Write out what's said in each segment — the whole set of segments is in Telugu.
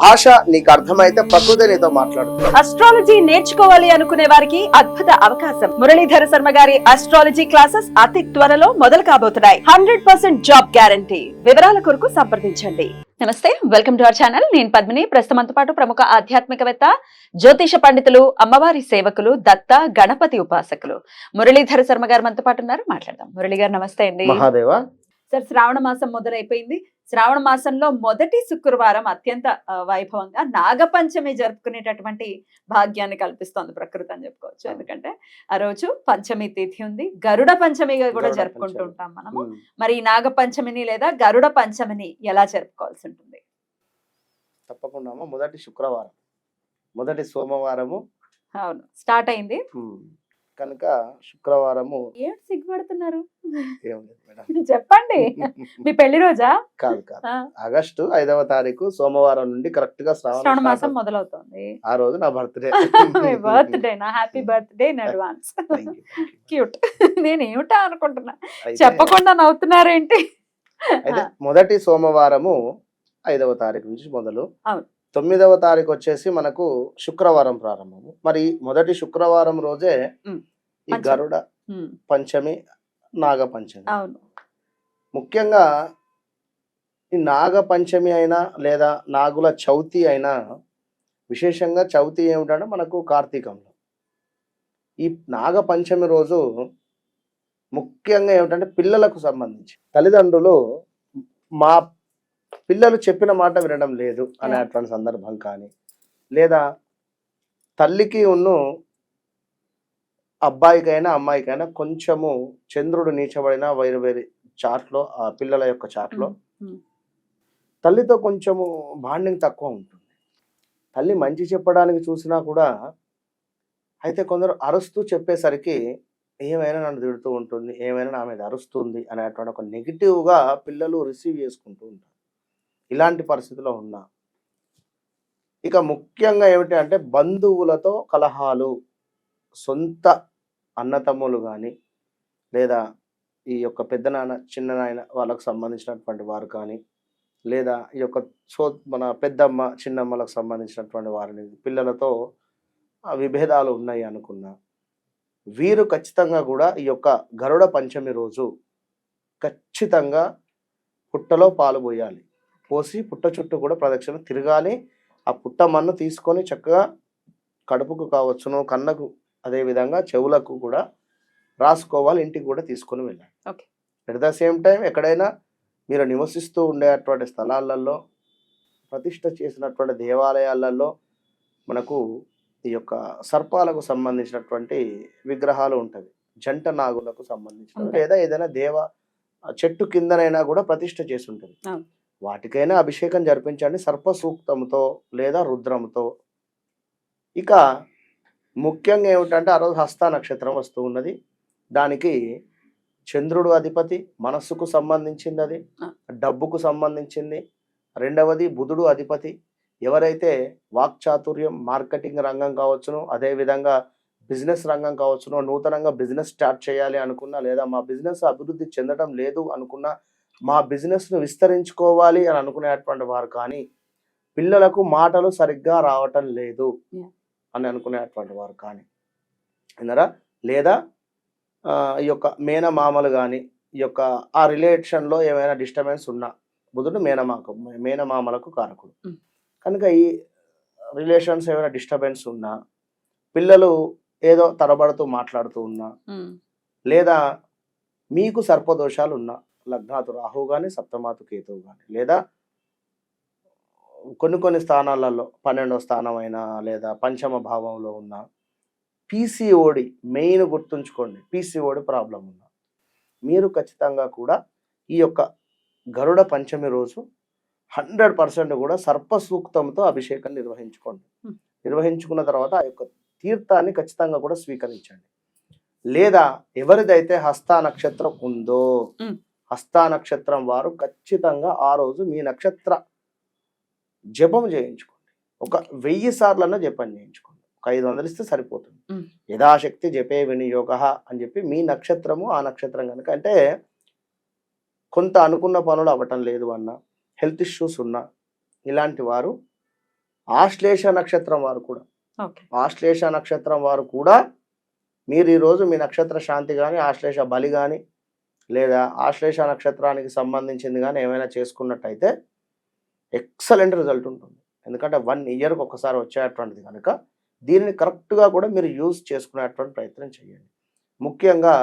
భాష నీకు అర్థమైతే ప్రకృతి నీతో మాట్లాడుతుంది. అస్ట్రాలజీ నేర్చుకోవాలి అనుకునే వారికి అద్భుత అవకాశం. మురళీధర శర్మ గారి అస్ట్రాలజీ క్లాసెస్ అతి త్వరలో మొదలు కాబోతున్నాయి. హండ్రెడ్ పర్సెంట్ జాబ్ గ్యారంటీ వివరాల కొరకు సంప్రదించండి. నమస్తే వెల్కమ్ టు అవర్ ఛానల్ నేను పద్మిని. ప్రస్తుతంతో పాటు ప్రముఖ ఆధ్యాత్మికవేత్త జ్యోతిష పండితులు అమ్మవారి సేవకులు దత్త గణపతి ఉపాసకులు. మురళీధర శర్మ గారు మనతో పాటు ఉన్నారు. మాట్లాడదాం. మురళి గారు నమస్తే అండి. మహాదేవ. సార్ శ్రావణ మాసం మొదలైపోయింది. శ్రావణ మాసంలో మొదటి శుక్రవారం అత్యంత వైభవంగా నాగపంచమి జరుపుకునేటటువంటి భాగ్యాన్ని కల్పిస్తోంది ప్రకృతి అని చెప్పుకోవచ్చు. ఎందుకంటే ఆ రోజు పంచమి తిథి ఉంది. గరుడ పంచమిగా కూడా జరుపుకుంటూ. ఉంటాం మనము. మరి ఈ నాగ పంచమిని లేదా గరుడ పంచమిని ఎలా జరుపుకోవాల్సి ఉంటుంది? తప్పకుండా. మొదటి శుక్రవారం. మొదటి సోమవారము. అవును. స్టార్ట్ అయింది. కనుక శుక్రవారము ఏం సిగ్గుపడుతున్నారు? ఏం లేదు మేడం. చెప్పండి. మీ పెళ్ళి రోజా? కాదు కాదు. ఆగస్టు ఐదవ తారీఖు సోమవారం నుండి కరెక్ట్గా శ్రావణ శ్రావణ మాసం మొదలవుతోంది. ఆ రోజు నా బర్త్డే. బర్త్డే నా happy birthday in advance. Cute. నేను ఏమిటా అనుకుంటున్నా? చెప్పకుండా నవ్వుతున్నారేంటి? అయితే మొదటి సోమవారము ఐదవ తారీఖు నుంచి మొదలు అవును. తొమ్మిదవ తారీఖు వచ్చేసి మనకు శుక్రవారం ప్రారంభము మరి మొదటి శుక్రవారం రోజే. ఈ. గరుడ పంచమి నాగ పంచమి ముఖ్యంగా ఈ నాగ పంచమి అయినా లేదా నాగుల చవితి అయినా విశేషంగా చవితి ఏమిటంటే మనకు కార్తీకంలో ఈ నాగ పంచమి రోజు ముఖ్యంగా ఏమిటంటే పిల్లలకు సంబంధించి తల్లిదండ్రులు మా పిల్లలు చెప్పిన మాట వినడం లేదు అనేటువంటి సందర్భం కానీ లేదా తల్లికి ఉన్ను అబ్బాయికైనా అమ్మాయికైనా కొంచెము చంద్రుడు నీచబడిన వేరు వేరు చాట్లో ఆ పిల్లల యొక్క చాట్లో ఉమ్, ఉమ్. తల్లితో కొంచెము బాండింగ్ తక్కువ ఉంటుంది. తల్లి మంచి చెప్పడానికి చూసినా కూడా అయితే కొందరు అరుస్తూ చెప్పేసరికి ఏమైనా నన్ను తిడుతూ ఉంటుంది ఏమైనా నా మీద అరుస్తుంది అనేటువంటి ఒక నెగిటివ్గా పిల్లలు రిసీవ్ చేసుకుంటూ ఉంటారు. ఇలాంటి పరిస్థితిలో ఉన్నా. ఇక ముఖ్యంగా ఏమిటి అంటే బంధువులతో కలహాలు సొంత అన్నతమ్ములు కానీ లేదా ఈ యొక్క పెద్ద నాన్న చిన్న నాయన వాళ్ళకు సంబంధించినటువంటి వారు కానీ లేదా ఈ యొక్క సో మన పెద్దమ్మ చిన్నమ్మలకు సంబంధించినటువంటి వారిని పిల్లలతో ఆ విభేదాలు ఉన్నాయి అనుకున్నా వీరు ఖచ్చితంగా కూడా ఈ యొక్క గరుడ పంచమి రోజు ఖచ్చితంగా పుట్టలో పాలు పోయాలి. పోసి పుట్ట చుట్టూ కూడా ప్రదక్షిణ తిరగాలి ఆ పుట్ట మన్ను తీసుకొని చక్కగా కడుపుకు కావచ్చును కన్నకు అదే విధంగా చెవులకు కూడా రాసుకోవాలి ఇంటికి కూడా తీసుకొని వెళ్ళాలి. ఎట్ ద సేమ్ టైం ఎక్కడైనా మీరు నివసిస్తూ ఉండేటువంటి స్థలాలలో ప్రతిష్ట చేసినటువంటి దేవాలయాలలో మనకు ఈ యొక్క సర్పాలకు సంబంధించినటువంటి విగ్రహాలు ఉంటవి జంట నాగులకు సంబంధించిన. లేదా ఏదైనా దేవ చెట్టు కిందనైనా కూడా ప్రతిష్ట చేసి ఉంటుంది. వాటికైనా అభిషేకం జరిపించండి సర్ప సూక్తంతో లేదా రుద్రంతో. ఇక ముఖ్యంగా ఏమిటంటే ఆ రోజు హస్త నక్షత్రం వస్తూ ఉన్నది. దానికి చంద్రుడు అధిపతి మనస్సుకు సంబంధించింది అది. డబ్బుకు సంబంధించింది. రెండవది బుధుడు అధిపతి. ఎవరైతే వాక్చాతుర్యం మార్కెటింగ్ రంగం కావచ్చును అదే విధంగా బిజినెస్ రంగం కావచ్చును నూతనంగా బిజినెస్ స్టార్ట్ చేయాలి అనుకున్నా లేదా మా బిజినెస్ అభివృద్ధి చెందడం లేదు అనుకున్నా మా బిజినెస్ను విస్తరించుకోవాలి అని అనుకునేటువంటి వారు కానీ పిల్లలకు మాటలు సరిగ్గా రావటం లేదు. అని అనుకునేటువంటి వారు కానీ విన్నారా లేదా ఈ యొక్క మేనమామలు కానీ ఈ యొక్క ఆ రిలేషన్లో ఏమైనా డిస్టర్బెన్స్ ఉన్నా బుధుడు మేనమాకు మేనమామలకు కారకుడు. కనుక ఈ రిలేషన్స్ ఏమైనా డిస్టర్బెన్స్ ఉన్నా పిల్లలు ఏదో తరబడుతూ మాట్లాడుతూ ఉన్నా లేదా మీకు సర్పదోషాలు ఉన్నా లగ్నాతు రాహు కానీ సప్తమాతు కేతువు కానీ లేదా కొన్ని కొన్ని స్థానాలలో పన్నెండో స్థానం అయినా లేదా పంచమ భావంలో ఉన్న పీసీఓడి మెయిన్ గుర్తుంచుకోండి. పీసీఓడి ప్రాబ్లం ఉన్నా. మీరు ఖచ్చితంగా కూడా ఈ యొక్క గరుడ పంచమి రోజు హండ్రెడ్ పర్సెంట్ కూడా సర్ప సూక్తంతో అభిషేకం నిర్వహించుకోండి. నిర్వహించుకున్న తర్వాత ఆ యొక్క తీర్థాన్ని ఖచ్చితంగా కూడా స్వీకరించండి. లేదా ఎవరిదైతే హస్త నక్షత్రం ఉందో. హస్త నక్షత్రం వారు ఖచ్చితంగా ఆ రోజు మీ నక్షత్ర జపం చేయించుకోండి. ఒక వెయ్యి సార్లన్నా జపం చేయించుకోండి. ఒక ఐదు వందలు ఇస్తే సరిపోతుంది. యథాశక్తి జపే వినియోగ అని చెప్పి మీ నక్షత్రము ఆ నక్షత్రం కనుక అంటే కొంత అనుకున్న పనులు అవ్వటం లేదు అన్న హెల్త్ ఇష్యూస్ ఉన్నా ఇలాంటి వారు ఆశ్లేష నక్షత్రం వారు కూడా. ఆశ్లేష నక్షత్రం వారు కూడా మీరు ఈరోజు మీ నక్షత్ర శాంతి కానీ ఆశ్లేష బలి కానీ లేదా ఆశ్లేష నక్షత్రానికి సంబంధించింది కానీ ఏమైనా చేసుకున్నట్టయితే ఎక్సలెంట్ రిజల్ట్ ఉంటుంది. ఎందుకంటే వన్ ఇయర్కి ఒకసారి వచ్చేటువంటిది కనుక దీనిని కరెక్ట్గా కూడా మీరు యూజ్ చేసుకునేటువంటి ప్రయత్నం చేయండి. ముఖ్యంగా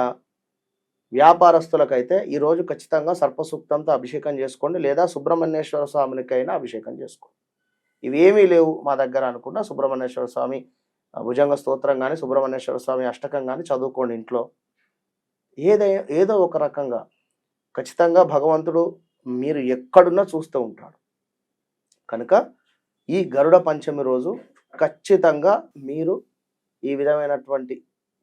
వ్యాపారస్తులకైతే ఈరోజు ఖచ్చితంగా సర్పసూక్తంతో అభిషేకం చేసుకోండి లేదా సుబ్రహ్మణ్యేశ్వర స్వామినికైనా అభిషేకం చేసుకోండి. ఇవేమీ లేవు మా దగ్గర అనుకున్న సుబ్రహ్మణ్యేశ్వర స్వామి భుజంగ స్తోత్రం కానీ సుబ్రహ్మణ్యేశ్వర స్వామి అష్టకం కానీ చదువుకోండి ఇంట్లో. ఏదై ఏదో ఒక రకంగా ఖచ్చితంగా భగవంతుడు మీరు ఎక్కడున్నా చూస్తూ ఉంటాడు కనుక ఈ గరుడ పంచమి రోజు ఖచ్చితంగా మీరు ఈ విధమైనటువంటి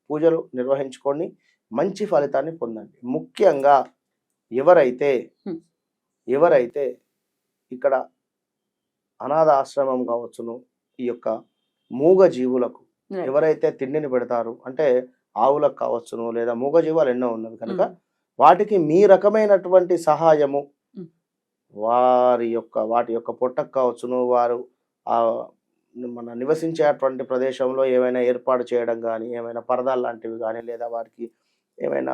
పూజలు నిర్వహించుకొని మంచి ఫలితాన్ని పొందండి ముఖ్యంగా ఎవరైతే. ఎవరైతే ఇక్కడ అనాథ ఆశ్రమం కావచ్చును ఈ యొక్క మూగ జీవులకు. ఎవరైతే తిండిని పెడతారు అంటే ఆవులకు కావచ్చును లేదా మూగ జీవాలు ఎన్నో ఉన్నవి కనుక. వాటికి మీ రకమైనటువంటి సహాయము. వారి యొక్క వాటి యొక్క పొట్టకు కావచ్చును వారు ఆ మన నివసించేటువంటి ప్రదేశంలో ఏమైనా ఏర్పాటు చేయడం కానీ ఏమైనా పరదాలు లాంటివి కానీ లేదా వారికి ఏమైనా.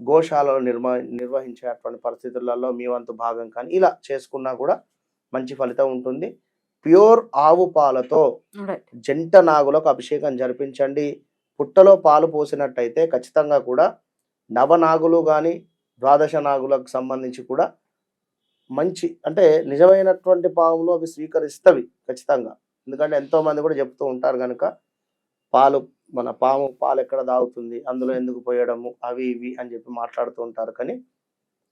గోశాలలో నిర్మ నిర్వహించేటువంటి పరిస్థితులలో మీ వంతు భాగం కానీ ఇలా చేసుకున్నా కూడా మంచి ఫలితం ఉంటుంది ప్యూర్ ఆవు పాలతో జంట నాగులకు అభిషేకం జరిపించండి పుట్టలో పాలు పోసినట్టయితే ఖచ్చితంగా కూడా నవనాగులు కానీ ద్వాదశ నాగులకు సంబంధించి కూడా మంచి అంటే నిజమైనటువంటి పాములు అవి స్వీకరిస్తవి ఖచ్చితంగా. ఎందుకంటే ఎంతో మంది కూడా చెప్తూ ఉంటారు కనుక పాలు మన పాము పాలు ఎక్కడ తాగుతుంది అందులో ఎందుకు పోయడము అవి ఇవి అని చెప్పి మాట్లాడుతూ ఉంటారు కానీ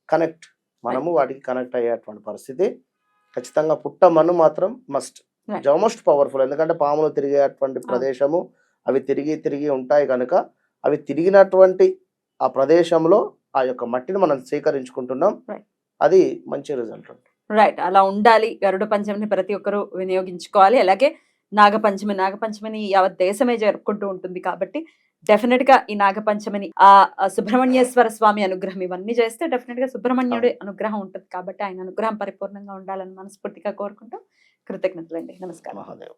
కనెక్ట్ మనము వాటికి కనెక్ట్ అయ్యేటువంటి పరిస్థితి ఖచ్చితంగా పుట్ట మన్ను మాత్రం మస్ట్. మోస్ట్ పవర్ఫుల్ ఎందుకంటే పాములు తిరిగేటువంటి ప్రదేశము అవి తిరిగి తిరిగి ఉంటాయి కనుక అవి తిరిగినటువంటి ఆ ప్రదేశంలో ఆ యొక్క మట్టిని మనం స్వీకరించుకుంటున్నాం. అది మంచి రిజల్ట్ రైట్ అలా ఉండాలి. గరుడ పంచమిని ప్రతి ఒక్కరూ వినియోగించుకోవాలి. అలాగే నాగపంచమి నాగపంచమిని యావత్ దేశమే జరుపుకుంటూ ఉంటుంది కాబట్టి డెఫినెట్గా ఈ నాగపంచమిని ఆ ఆ సుబ్రహ్మణ్యేశ్వర స్వామి అనుగ్రహం ఇవన్నీ చేస్తే డెఫినెట్గా సుబ్రహ్మణ్యుడి అనుగ్రహం ఉంటుంది కాబట్టి ఆయన అనుగ్రహం పరిపూర్ణంగా ఉండాలని మనస్ఫూర్తిగా కోరుకుంటూ కృతజ్ఞతలండి. నమస్కారం. మహాదేవ.